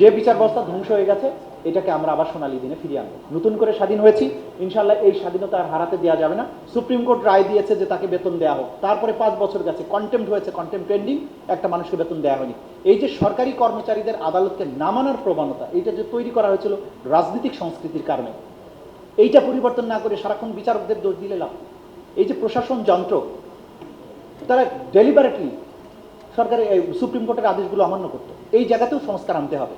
যে বিচার ব্যবস্থা ধ্বংস হয়ে গেছে, এটাকে আমরা আবার সোনালী দিনে ফিরিয়ে আনব। নতুন করে স্বাধীন হয়েছি ইনশাল্লাহ এই স্বাধীনতা আর হারাতে দেওয়া যাবে না। সুপ্রিম কোর্ট রায় দিয়েছে যে তাকে বেতন দেওয়া হোক। তারপরে পাঁচ বছর গেছে কন্টেম্প হয়েছে কন্টেম্প পেন্ডিং একটা মানুষকে বেতন দেওয়া হয়নি। এই যে সরকারি কর্মচারীদের আদালতকে নামানোর প্রবণতা, এইটা যে তৈরি করা হয়েছিল রাজনৈতিক সংস্কৃতির কারণে, এইটা পরিবর্তন না করে সারাক্ষণ বিচারকদের দোষ দিলে লাভ? এই যে প্রশাসন যন্ত্র, তারা ডেলিবারেটলি সরকারের সুপ্রিম কোর্টের আদেশগুলো অমান্য করতো। এই জায়গাতেও সংস্কার আনতে হবে।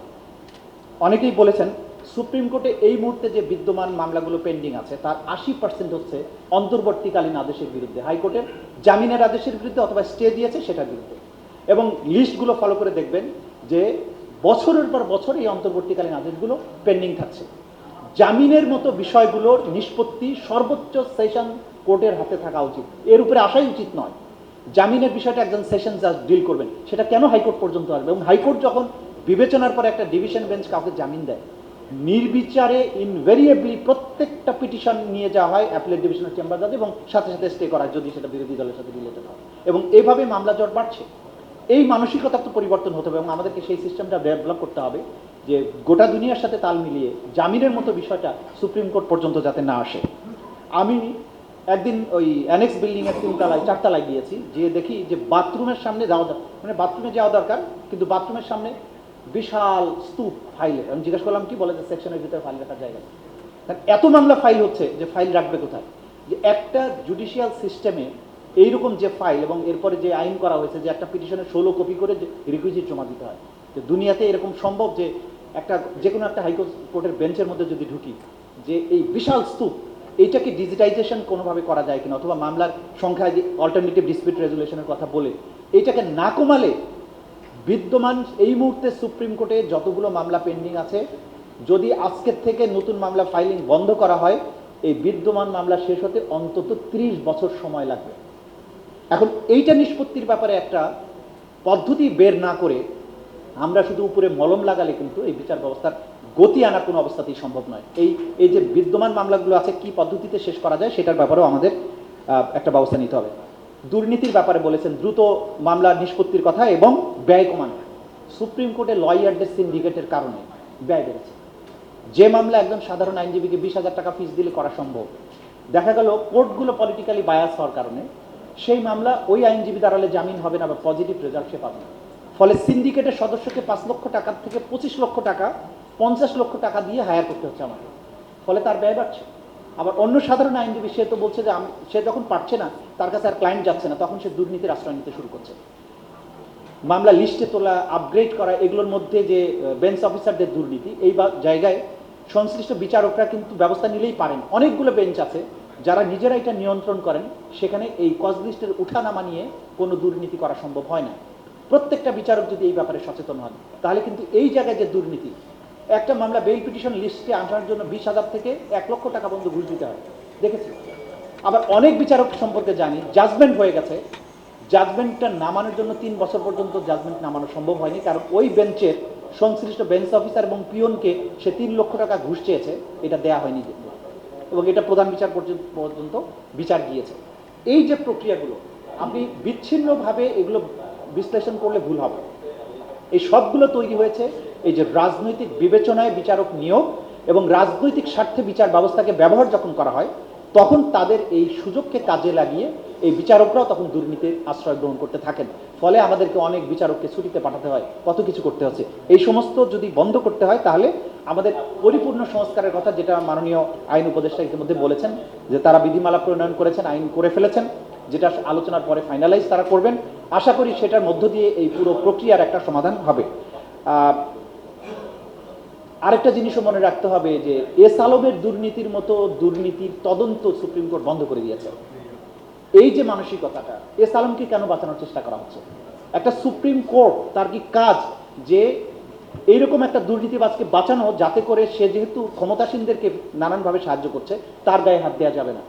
অনেকেই বলেছেন, সুপ্রিম কোর্টে এই মুহূর্তে যে বিদ্যমান মামলাগুলো পেন্ডিং আছে, তার আশি পার্সেন্ট হচ্ছে অন্তর্বর্তীকালীন আদেশের বিরুদ্ধে। হাইকোর্টের জামিনের আদেশের বিরুদ্ধে অথবা স্টে দিয়েছে সেটার বিরুদ্ধে। এবং লিস্টগুলো ফলো করে দেখবেন যে বছরের পর বছর এই অন্তর্বর্তীকালীন আদেশগুলো পেন্ডিং থাকছে। জামিনের মতো বিষয়গুলোর নিষ্পত্তি সর্বোচ্চ সেশন কোর্টের হাতে থাকা উচিত। এর উপরে আসাই উচিত নয়। জামিনের বিষয়টা একজন সেশন জাজ ডিল করবেন। সেটা কেন হাইকোর্ট পর্যন্ত আসবে? এবং হাইকোর্ট যখন বিবেচনার পরে একটা ডিভিশন বেঞ্চ কাউকে জামিন দেয়। নির্বিচারে ইনভেরিয়েবলি প্রত্যেকটা পিটিশন নিয়ে যাওয়া হয় অ্যাপিলেট ডিভিশনাল চেম্বার জাজ এবং সাথে সাথে স্টে করা যদি সেটা বিরোধী দলের সাথে রিলেটেড হয়। এবং এইভাবে মামলা জট বাড়ছে। এই মানসিকতা তো পরিবর্তন হতে হবে এবং আমাদেরকে সেই সিস্টেমটা ডেভেলপ করতে হবে যে গোটা দুনিয়ার সাথে তাল মিলিয়ে জামিনের মতো বিষয়টা সুপ্রিম কোর্ট পর্যন্ত যাতে না আসে। আমি একদিন ওই অ্যানেক্স বিল্ডিং এর তিনতলায়, চারতলায় গিয়েছি যে দেখি যে বাথরুমের সামনে যাওয়া মানে বাথরুমে যাওয়া দরকার, কিন্তু বাথরুমের সামনে বিশাল স্তূপ ফাইলে আমি জিজ্ঞেস করলাম, কি বলে যে সেকশনের ভিতরে ফাইল রাখার জায়গা? এত মামলা ফাইল হচ্ছে যে ফাইল রাখবে কোথায়? যে একটা জুডিশিয়াল সিস্টেমে এইরকম যে ফাইল এবং এরপরে যে আইন করা হয়েছে যে একটা পিটিশনের ষোলো কপি করে যে রিকুইজিট জমা দিতে হয়। তো দুনিয়াতে এরকম সম্ভব যে একটা যে কোনো একটা হাইকোর্টের বেঞ্চের মধ্যে যদি ঢুকি, যে এই বিশাল স্তূপ এইটাকে ডিজিটাইজেশন কোনোভাবে করা যায় কিনা? অথবা মামলার সংখ্যায় যে অল্টারনেটিভ ডিসপিউট রেজুলেশনের কথা বলে, এইটাকে না কমালে বিদ্যমান এই মুহূর্তে সুপ্রিম কোর্টে যতগুলো মামলা পেন্ডিং আছে, যদি আজকের থেকে নতুন মামলা ফাইলিং বন্ধ করা হয়, এই বিদ্যমান মামলা শেষ হতে অন্তত ত্রিশ বছর সময় লাগবে। এখন এইটা নিষ্পত্তির ব্যাপারে একটা পদ্ধতি বের না করে আমরা শুধু উপরে মলম লাগালে কিন্তু এই বিচার ব্যবস্থার গতি আনা কোনো অবস্থাতেই সম্ভব নয়। এই এই যে বিদ্যমান মামলাগুলো আছে, কি পদ্ধতিতে শেষ করা যায়, সেটার ব্যাপারেও আমাদের একটা ব্যবস্থা নিতে হবে। দুর্নীতির ব্যাপারে বলেছেন দ্রুত মামলা নিষ্পত্তির কথা এবং ব্যয় কমানো। সুপ্রিম কোর্টে লয়ারদের সিন্ডিকেটের কারণে ব্যয় বেড়েছে। যে মামলা একজন সাধারণ আইনজীবীকে বিশ হাজার টাকা ফিস দিলে করা সম্ভব, দেখা গেল কোর্টগুলো পলিটিক্যালি বায়াস হওয়ার কারণে সেই মামলা ওই আইনজীবী দাঁড়ালে জামিন হবে না বা পজিটিভ রেজাল্ট সে পাবে না। ফলে সিন্ডিকেটের সদস্যকে পাঁচ লক্ষ টাকার থেকে পঁচিশ লক্ষ টাকা, পঞ্চাশ লক্ষ টাকা দিয়ে হায়ার করতে হচ্ছে আমাকে। ফলে তার ব্যয় বাড়ছে। আবার অন্য সাধারণ আইনজীবী, সে তো বলছে যে সে যখন পারছে না, তার কাছে আর ক্লায়েন্ট যাচ্ছে না, তখন সে দুর্নীতির আশ্রয় নিতে শুরু করছে। মামলা লিস্টে তোলা আপগ্রেড করা, এগুলোর মধ্যে যে বেঞ্চ অফিসারদের দুর্নীতি, এই জায়গায় সংশ্লিষ্ট বিচারকরা কিন্তু ব্যবস্থা নিলেই পারেন। অনেকগুলো বেঞ্চ আছে, যারা নিজেরা এটা নিয়ন্ত্রণ করেন, সেখানে এই কজ লিস্টের উঠানামা নিয়ে কোনো দুর্নীতি করা সম্ভব হয় না। প্রত্যেকটা বিচারক যদি এই ব্যাপারে সচেতন হন, তাহলে কিন্তু এই জায়গায় যে দুর্নীতি একটা মামলা বেল পিটিশন লিস্টে আসার জন্য বিশ হাজার থেকে এক লক্ষ টাকা পর্যন্ত ঘুষ দিতে হয়। দেখেছি। আবার অনেক বিচারক সম্পর্কে জানি জাজমেন্ট হয়ে গেছে। জাজমেন্টটা নামানোর জন্য তিন বছর পর্যন্ত জাজমেন্ট নামানো সম্ভব হয়নি, কারণ ওই বেঞ্চের সংশ্লিষ্ট বেঞ্চ অফিসার এবং পিয়নকে সে তিন লক্ষ টাকা ঘুষ চেয়েছে, এটা দেয়া হয়নি। এবং এটা প্রধান বিচার পর্যন্ত বিচার গিয়েছে। এই যে প্রক্রিয়াগুলো, আপনি বিচ্ছিন্নভাবে এগুলো বিশ্লেষণ করলে ভুল হবে। এই সবগুলো তৈরি হয়েছে এই যে রাজনৈতিক বিবেচনায় বিচারক নিয়োগ এবং রাজনৈতিক স্বার্থে বিচার ব্যবস্থাকে ব্যবহার যখন করা হয়, তখন তাদের এই সুযোগকে কাজে লাগিয়ে এই বিচারকরাও তখন দুর্নীতির আশ্রয় গ্রহণ করতে থাকেন। ফলে আমাদেরকে অনেক বিচারককে ছুটিতে পাঠাতে হয়, কত কিছু করতে হচ্ছে। এই সমস্ত যদি বন্ধ করতে হয়, তাহলে আমাদের পরিপূর্ণ সংস্কারের কথা যেটা মাননীয় আইন উপদেষ্টা ইতিমধ্যে বলেছেন, যে তারা বিধিমালা প্রণয়ন করেছেন, আইন করে ফেলেছেন, যেটা আলোচনার পরে ফাইনালাইজ তারা করবেন। আশা করি সেটার মধ্য দিয়ে এই পুরো প্রক্রিয়ার একটা সমাধান হবে। আরেকটা জিনিসও মনে রাখতে হবে যে এস আলমের দুর্নীতির মতো দুর্নীতির তদন্ত সুপ্রিম কোর্ট বন্ধ করে দিয়েছে। এই যে মানসিকতাটা এস আলমকে কেন বাঁচানোর চেষ্টা করা হচ্ছে? একটা সুপ্রিম কোর্ট, তার কি কাজ? যে এইরকম একটা দুর্নীতিবাজকে বাঁচানো যাতে করে সে যেহেতু ক্ষমতাসীনদেরকে নানানভাবে সাহায্য করছে, তার গায়ে হাত দেওয়া যাবে না।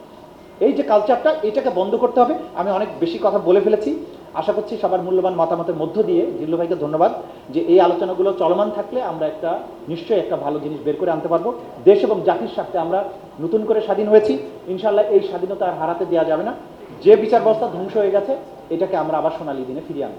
এই যে কালচারটা এটাকে বন্ধ করতে হবে। আমি অনেক বেশি কথা বলে ফেলেছি। আশা করছি সবার মূল্যবান মতামতের মধ্য দিয়ে জিল্লু ভাইকে ধন্যবাদ যে এই আলোচনাগুলো চলমান থাকলে আমরা একটা, নিশ্চয়ই একটা ভালো জিনিস বের করে আনতে পারব। দেশ এবং জাতির স্বার্থে আমরা নতুন করে স্বাধীন হয়েছি। ইনশাল্লাহ এই স্বাধীনতা আর হারাতে দেওয়া যাবে না। যে বিচার ব্যবস্থা ধ্বংস হয়ে গেছে, এটাকে আমরা আবার সোনালি দিনে ফিরিয়ে আনব।